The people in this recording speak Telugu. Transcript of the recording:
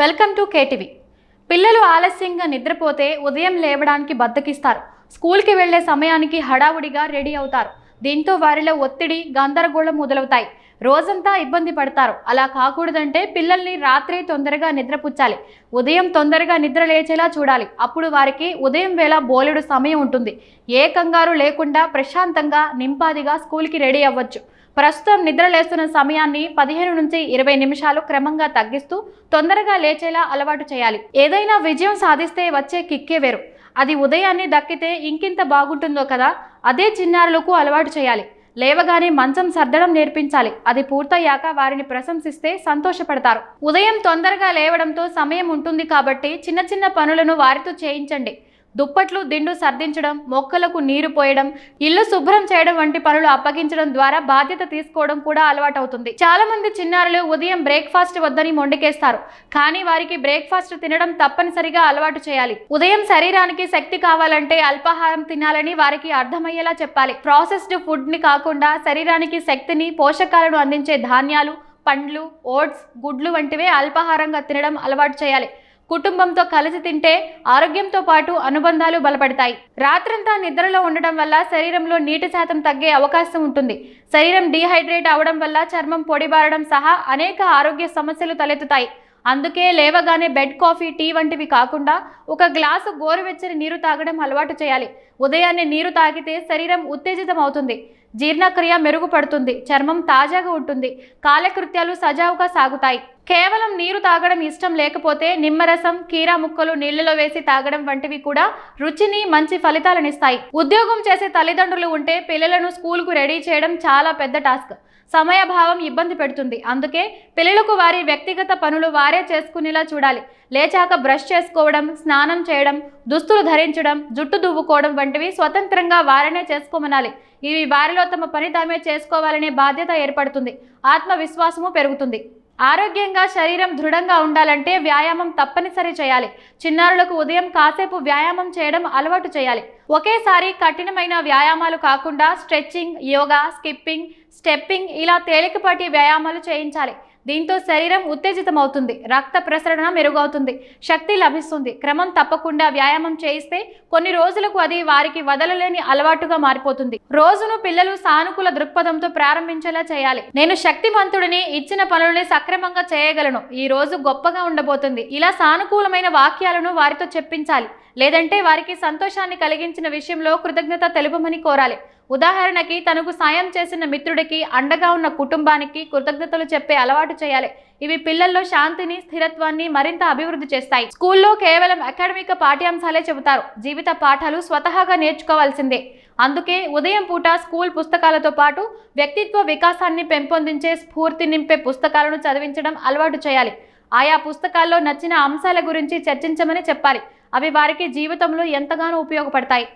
Welcome to KTV. పిల్లలు ఆలస్యంగా నిద్రపోతే ఉదయం లేవడానికి బద్దకిస్తారు. స్కూల్కి వెళ్ళే సమయానికి హడావుడిగా రెడీ అవుతారు. దీంతో వారిలో ఒత్తిడి గందరగోళం మొదలవుతాయి. రోజంతా ఇబ్బంది పడతారు. అలా కాకూడదంటే పిల్లల్ని రాత్రి తొందరగా నిద్రపుచ్చాలి. ఉదయం తొందరగా నిద్ర లేచేలా చూడాలి. అప్పుడు వారికి ఉదయం వేళ బోలెడు సమయం ఉంటుంది. ఏ కంగారు లేకుండా ప్రశాంతంగా నింపాదిగా స్కూల్కి రెడీ అవ్వచ్చు. ప్రస్తుతం నిద్ర లేస్తున్న సమయాన్ని పదిహేను నుంచి ఇరవై నిమిషాలు క్రమంగా తగ్గిస్తూ తొందరగా లేచేలా అలవాటు చేయాలి. ఏదైనా విజయం సాధిస్తే వచ్చే కిక్కే వేరు. అది ఉదయాన్నే దక్కితే ఇంకింత బాగుంటుందో కదా? అదే చిన్నారులకు అలవాటు చేయాలి. లేవగానే మంచం సర్దడం నేర్పించాలి. అది పూర్తయ్యాక వారిని ప్రశంసిస్తే సంతోషపడతారు. ఉదయం తొందరగా లేవడంతో సమయం ఉంటుంది కాబట్టి చిన్న చిన్న పనులను వారితో చేయించండి. దుప్పట్లు దిండు సర్దించడం మొక్కలకు నీరు పోయడం ఇల్లు శుభ్రం చేయడం వంటి పనులు అప్పగించడం ద్వారా బాధ్యత తీసుకోవడం కూడా అలవాటవుతుంది. చాలా మంది చిన్నారులు ఉదయం బ్రేక్ఫాస్ట్ వద్దని మొండికేస్తారు. కానీ వారికి బ్రేక్ఫాస్ట్ తినడం తప్పనిసరిగా అలవాటు చేయాలి. ఉదయం శరీరానికి శక్తి కావాలంటే అల్పాహారం తినాలని వారికి అర్థమయ్యేలా చెప్పాలి. ప్రాసెస్డ్ ఫుడ్ని కాకుండా శరీరానికి శక్తిని పోషకాలను అందించే ధాన్యాలు పండ్లు ఓట్స్ గుడ్లు వంటివే అల్పాహారంగా తినడం అలవాటు చేయాలి. కుటుంబంతో కలిసి తింటే ఆరోగ్యంతో పాటు అనుబంధాలు బలపడతాయి. రాత్రంతా నిద్రలో ఉండడం వల్ల శరీరంలో నీటి శాతం తగ్గే అవకాశం ఉంటుంది. శరీరం డీహైడ్రేట్ అవడం వల్ల చర్మం పొడిబారడం సహా అనేక ఆరోగ్య సమస్యలు తలెత్తుతాయి. అందుకే లేవగానే బెడ్ కాఫీ టీ వంటివి కాకుండా ఒక గ్లాసు గోరువెచ్చని నీరు తాగడం అలవాటు చేయాలి. ఉదయాన్నే నీరు తాగితే శరీరం ఉత్తేజితం అవుతుంది జీర్ణక్రియ మెరుగుపడుతుంది. చర్మం తాజాగా ఉంటుంది. కాలకృత్యాలు సజావుగా సాగుతాయి. కేవలం నీరు తాగడం ఇష్టం లేకపోతే నిమ్మరసం కీరా ముక్కలు నీళ్ళలో వేసి తాగడం వంటివి కూడా రుచిని మంచి ఫలితాలనిస్తాయి. ఉద్యోగం చేసే తల్లిదండ్రులు ఉంటే పిల్లలను స్కూల్కు రెడీ చేయడం చాలా పెద్ద టాస్క్. సమయభావం ఇబ్బంది పెడుతుంది. అందుకే పిల్లలకు వారి వ్యక్తిగత పనులు వారే చేసుకునేలా చూడాలి. లేచాక బ్రష్ చేసుకోవడం స్నానం చేయడం దుస్తులు ధరించడం జుట్టు దువ్వుకోవడం వంటివి స్వతంత్రంగా వారనే చేసుకోమనాలి. ఇవి వారిలో తమ పని తామే చేసుకోవాలనే బాధ్యత ఏర్పడుతుంది. ఆత్మవిశ్వాసము పెరుగుతుంది. ఆరోగ్యంగా శరీరం దృఢంగా ఉండాలంటే వ్యాయామం తప్పనిసరి చేయాలి. చిన్నారులకు ఉదయం కాసేపు వ్యాయామం చేయడం అలవాటు చేయాలి. ఒకేసారి కఠినమైన వ్యాయామాలు కాకుండా స్ట్రెచ్చింగ్ యోగా స్కిప్పింగ్ స్టెప్పింగ్ ఇలా తేలికపాటి వ్యాయామాలు చేయించాలి. దీంతో శరీరం ఉత్తేజితమవుతుంది. రక్త ప్రసరణ మెరుగవుతుంది. శక్తి లభిస్తుంది. క్రమం తప్పకుండా వ్యాయామం చేయిస్తే కొన్ని రోజులకు అది వారికి వదలలేని అలవాటుగా మారిపోతుంది. రోజును పిల్లలు సానుకూల దృక్పథంతో ప్రారంభించేలా చేయాలి. నేను శక్తివంతుడిని ఇచ్చిన పనులని సక్రమంగా చేయగలను. ఈ రోజు గొప్పగా ఉండబోతుంది. ఇలా సానుకూలమైన వాక్యాలను వారితో చెప్పించాలి. లేదంటే వారికి సంతోషాన్ని కలిగించిన విషయంలో కృతజ్ఞత తెలుపమని కోరాలి. ఉదాహరణకి తనకు సాయం చేసిన మిత్రుడికి అండగా ఉన్న కుటుంబానికి కృతజ్ఞతలు చెప్పే అలవాటు చేయాలి. ఇవి పిల్లల్లో శాంతిని స్థిరత్వాన్ని మరింత అభివృద్ధి చేస్తాయి. స్కూల్లో కేవలం అకాడమిక పాఠ్యాంశాలే చెబుతారు. జీవిత పాఠాలు స్వతహాగా నేర్చుకోవాల్సిందే. అందుకే ఉదయం పూట స్కూల్ పుస్తకాలతో పాటు వ్యక్తిత్వ వికాసాన్ని పెంపొందించే స్ఫూర్తి నింపే పుస్తకాలను చదివించడం అలవాటు చేయాలి. ఆయా పుస్తకాల్లో నచ్చిన అంశాల గురించి చర్చించమని చెప్పాలి. అవి వారికి జీవితంలో ఎంతగానో ఉపయోగపడతాయి.